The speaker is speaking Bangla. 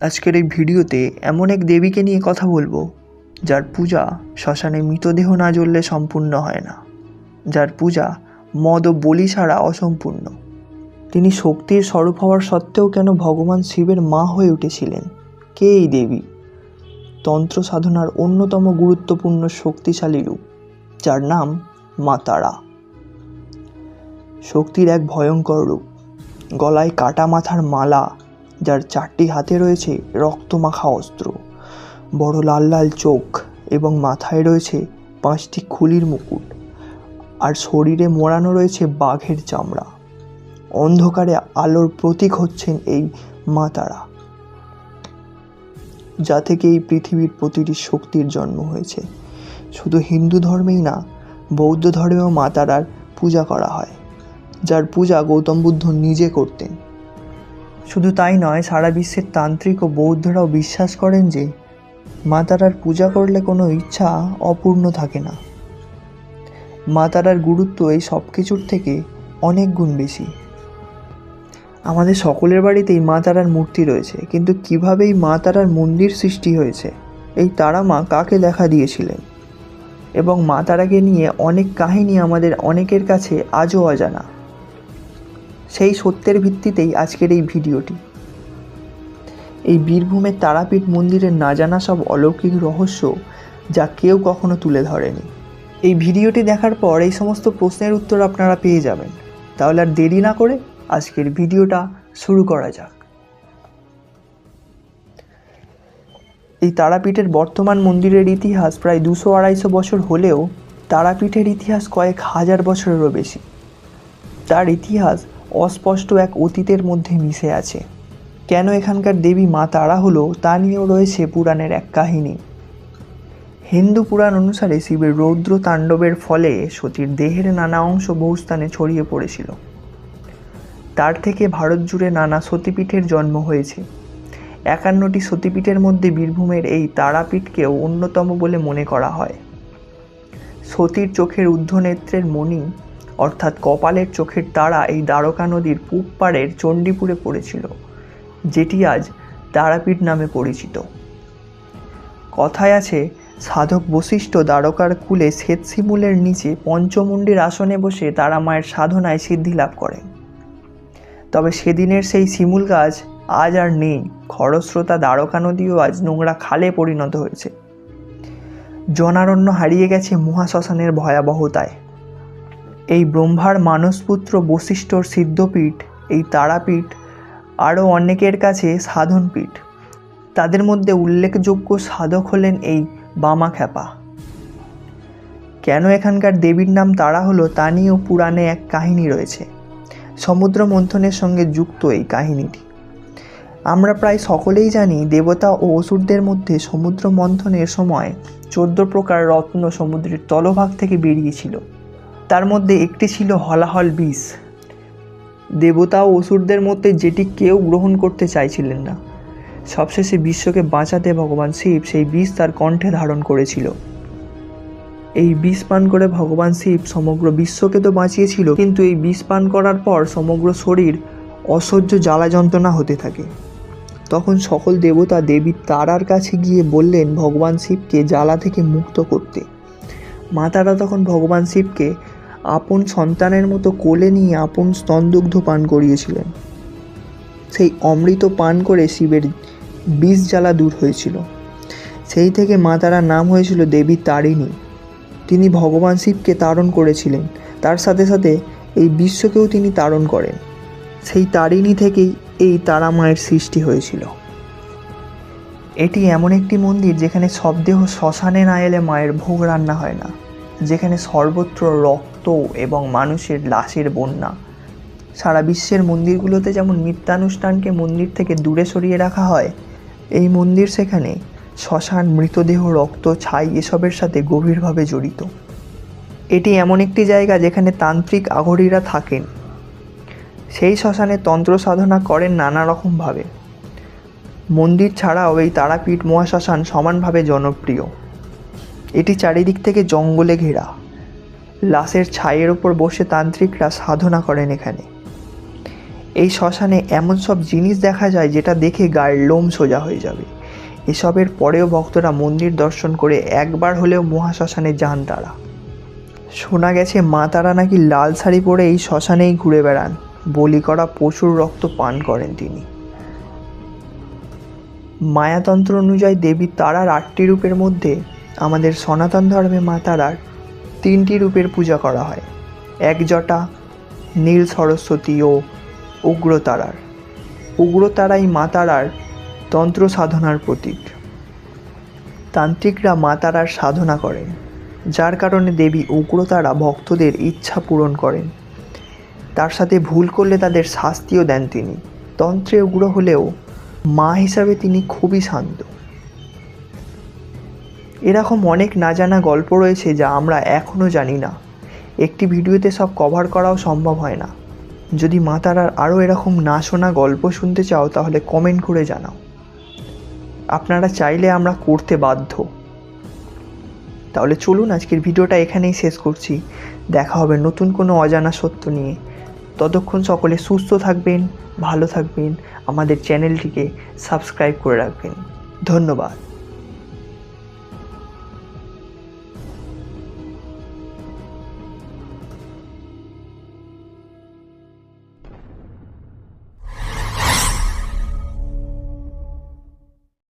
আজকের এই ভিডিওতে এমন এক দেবীকে নিয়ে কথা বলব, যার পূজা শ্মশানে মৃতদেহ না জ্বললে সম্পূর্ণ হয় না। যার পূজা মদ ও বলি ছাড়া অসম্পূর্ণ। তিনি শক্তির স্বরূপ হওয়ার সত্ত্বেও কেন ভগবান শিবের মা হয়ে উঠেছিলেন? কে এই দেবী? তন্ত্র সাধনার অন্যতম গুরুত্বপূর্ণ শক্তিশালী রূপ, যার নাম মা তারা। শক্তির এক ভয়ঙ্কর রূপ, গলায় কাটা মাথার মালা যার চারটি হাতে রয়েছে রক্তমাখা অস্ত্র। বড় লাল লাল চোখ এবং মাথায় রয়েছে পাঁচটি খুলির মুকুট। আর শরীরে মোড়ানো রয়েছে বাঘের চামড়া। অন্ধকারে আলোর প্রতীক হচ্ছেন এই মা তারা। যা থেকে এই পৃথিবীর প্রতিটি শক্তির জন্ম হয়েছে। শুধু হিন্দু ধর্মেই না, বৌদ্ধ ধর্মেও মা তারার পূজা করা হয়, যার পূজা গৌতম বুদ্ধ নিজে করতেন। শুধু তাই নয়, সারা বিশ্বের তান্ত্রিক ও বৌদ্ধরাও বিশ্বাস করেন যে মা তারার পূজা করলে কোনো ইচ্ছা অপূর্ণ থাকে না। মা তারার গুরুত্ব এই সব কিছুর থেকে অনেক গুণ বেশি। আমাদের সকলের বাড়িতেই মা তারার মূর্তি রয়েছে, কিন্তু কীভাবে এই মা তারার মন্দির সৃষ্টি হয়েছে, এই তারা মা কাকে দেখা দিয়েছিলেন? এবং মা তারাকে নিয়ে অনেক কাহিনী আমাদের অনেকের কাছে আজও অজানা। সেই সত্যের ভিত্তিতেই আজকের এই ভিডিওটি। এই বীরভূমের তারাপীঠ মন্দিরের না জানা সব অলৌকিক রহস্য যা কেউ কখনো তুলে ধরেনি। এই ভিডিওটি দেখার পর এই সমস্ত প্রশ্নের উত্তর আপনারা পেয়ে যাবেন। তাহলে আর দেরি না করে আজকের ভিডিওটা শুরু করা যাক। এই তারাপীঠের বর্তমান মন্দিরের ইতিহাস প্রায় দুশো আড়াইশো বছর হলেও তারাপীঠের ইতিহাস কয়েক হাজার বছরেরও বেশি। তার ইতিহাস অস্পষ্ট এক অতীতের মধ্যে মিশে আছে। কেন এখানকার দেবী মা তারা হলো তা নিয়েও রয়েছে পুরাণের এক কাহিনী। হিন্দু পুরাণ অনুসারে শিবের রৌদ্র তাণ্ডবের ফলে সতীর দেহের নানা অংশ বহু স্থানে ছড়িয়ে পড়েছিল। তার থেকে ভারত জুড়ে নানা সতীপীঠের জন্ম হয়েছে। একান্নটি সতীপীঠের মধ্যে বীরভূমের এই তারাপীঠকেও অন্যতম বলে মনে করা হয়। সতীর চোখের ঊর্ধ্বনেত্রের মণি অর্থাৎ কপালের চোখের তারা এই দ্বারকা নদীর পূব পাড়ের চণ্ডীপুরে পড়েছিল, যেটি আজ তারাপীঠ নামে পরিচিত। কথায় আছে, সাধক বশিষ্ঠ দ্বারকার কুলে শ্বেতশিমুলের নিচে পঞ্চমুণ্ডির আসনে বসে তারা মায়ের সাধনায় সিদ্ধি লাভ করেন তবে সেদিনের সেই শিমুল গাছ আজ আর নেই, খরস্রোতা দ্বারকা নদীও আজ নোংরা খালে পরিণত হয়েছে। জনারণ্য হারিয়ে গেছে মহাশ্মশানের ভয়াবহতায়। এই ব্রহ্মার মানসপুত্র বশিষ্ঠর সিদ্ধপীঠ, এই তারাপীঠ, আরও অনেকের কাছে সাধনপীঠ। তাদের মধ্যে উল্লেখযোগ্য সাধক হলেন এই বামা খ্যাপা কেন এখানকার দেবীর নাম তারা হলো তা নিয়েও পুরাণে এক কাহিনী রয়েছে। সমুদ্র মন্থনের সঙ্গে যুক্ত এই কাহিনীটি। আমরা প্রায় সকলেই জানি দেবতা ও অসুরদের মধ্যে সমুদ্র মন্থনের সময় চোদ্দ প্রকার রত্ন সমুদ্রের তলভাগ থেকে বেরিয়েছিল। তার মধ্যে একটি ছিল হলাহল বিষ দেবতা ও অসুরদের মধ্যে যেটি কেউ গ্রহণ করতে চাইছিলেন না। সবশেষে বিশ্বকে বাঁচাতে ভগবান শিব সেই বিষ তার কণ্ঠে ধারণ করেছিল। এই বিষ পান করে ভগবান শিব সমগ্র বিশ্বকে তো বাঁচিয়েছিল, কিন্তু এই বিষ পান করার পর সমগ্র শরীর অসহ্য জ্বালা যন্ত্রণা হতে থাকে। তখন সকল দেবতা দেবী তারার কাছে গিয়ে বললেন, ভগবান শিবকে জ্বালা থেকে মুক্ত করতে। মা তারা তখন ভগবান শিবকে আপন সন্তানের মতো কোলে নিয়ে আপন স্তনদুগ্ধ পান করিয়েছিলেন। সেই অমৃত পান করে শিবের বিষ জ্বালা দূর হয়েছিল। সেই থেকে মা তারার নাম হয়েছিল দেবী তারিণী। তিনি ভগবান শিবকে তারণ করেছিলেন। তার সাথে সাথে এই বিশ্বকেও তিনি তারণ করেন। সেই তারিণী থেকেই এই তারা মায়ের সৃষ্টি হয়েছিল। এটি এমন একটি মন্দির যেখানে শবদেহ শ্মশানে না এলে মায়ের ভোগ রান্না হয় না। যেখানে সর্বত্র রক্ত এবং মানুষের লাশের বন্যা। সারা বিশ্বের মন্দিরগুলোতে যেমন নিত্যানুষ্ঠানকে মন্দির থেকে দূরে সরিয়ে রাখা হয়, এই মন্দির সেখানে শ্মশান, মৃতদেহ, রক্ত, ছাই এসবের সাথে গভীরভাবে জড়িত। এটি এমন একটি জায়গা যেখানে তান্ত্রিক আঘরীরা থাকেন। সেই শ্মশানে তন্ত্র সাধনা করেন নানা রকমভাবে মন্দির ছাড়াও এই তারাপীঠ মহাশ্মশান সমানভাবে জনপ্রিয়। এটি চারিদিক থেকে জঙ্গলে ঘেরা। লাশের ছাইয়ের ওপর বসে তান্ত্রিকরা সাধনা করেন এখানে। এই শ্মশানে এমন সব জিনিস দেখা যায় যেটা দেখে গায়ের লোম সোজা হয়ে যাবে। এসবের পরেও ভক্তরা মন্দির দর্শন করে একবার হলেও মহাশ্মশানে যান তারা। শোনা গেছে, মা তারা নাকি লাল শাড়ি পরে এই শ্মশানেই ঘুরে বেড়ান। বলি করা পশুর রক্ত পান করেন তিনি। মায়াতন্ত্র অনুযায়ী দেবী তারার আটটি রূপের মধ্যে আমাদের সনাতন ধর্মে মা তারার তিনটি রূপের পূজা করা হয়। এক জটা নীল সরস্বতী ও উগ্রতারার। উগ্রতারাই মা তারার তন্ত্র সাধনার প্রতীক। তান্ত্রিকরা মা তারার সাধনা করেন, যার কারণে দেবী উগ্রতারা ভক্তদের ইচ্ছা পূরণ করেন। তার সাথে ভুল করলে তাদের শাস্তিও দেন তিনি। তন্ত্রে উগ্র হলেও মা হিসাবে তিনি খুবই শান্ত। এরকম অনেক না জানা গল্প রয়েছে যা আমরা এখনও জানি না। একটি ভিডিওতে সব কভার করাও সম্ভব হয় না। যদি মা তারার আরও এরকম না শোনা গল্প শুনতে চাও, তাহলে কমেন্ট করে জানাও। আপনারা চাইলে আমরা করতে বাধ্য। তাহলে চলুন আজকের ভিডিওটা এখানেই শেষ করছি। দেখা হবে নতুন কোনো অজানা সত্য নিয়ে। ততক্ষণ সকলে সুস্থ থাকবেন, ভালো থাকবেন। আমাদের চ্যানেলটিকে সাবস্ক্রাইব করে রাখবেন। ধন্যবাদ।